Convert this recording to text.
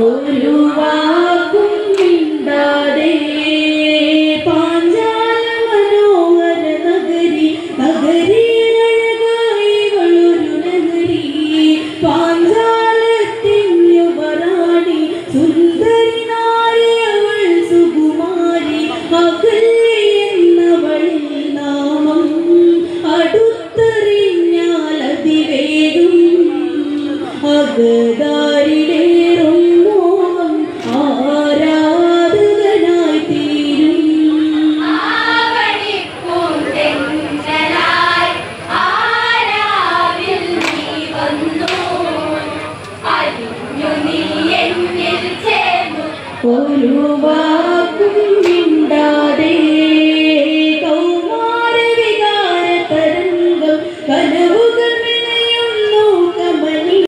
ഒരു വാക്കും മിണ്ടാതെ പാഞ്ചാല മനോഹര നഗരി നഗരി ഒരു നഗരി പാഞ്ചാലത്തിന്റെ പറാണി സുന്ദരി നാരി അവൾ സുകുമാരി മകളി എന്നവളിൽ നാമം അടുത്തറിഞ്ഞാൽ അതിവേഗം അകതാരിടേ ഒരു വാക്കും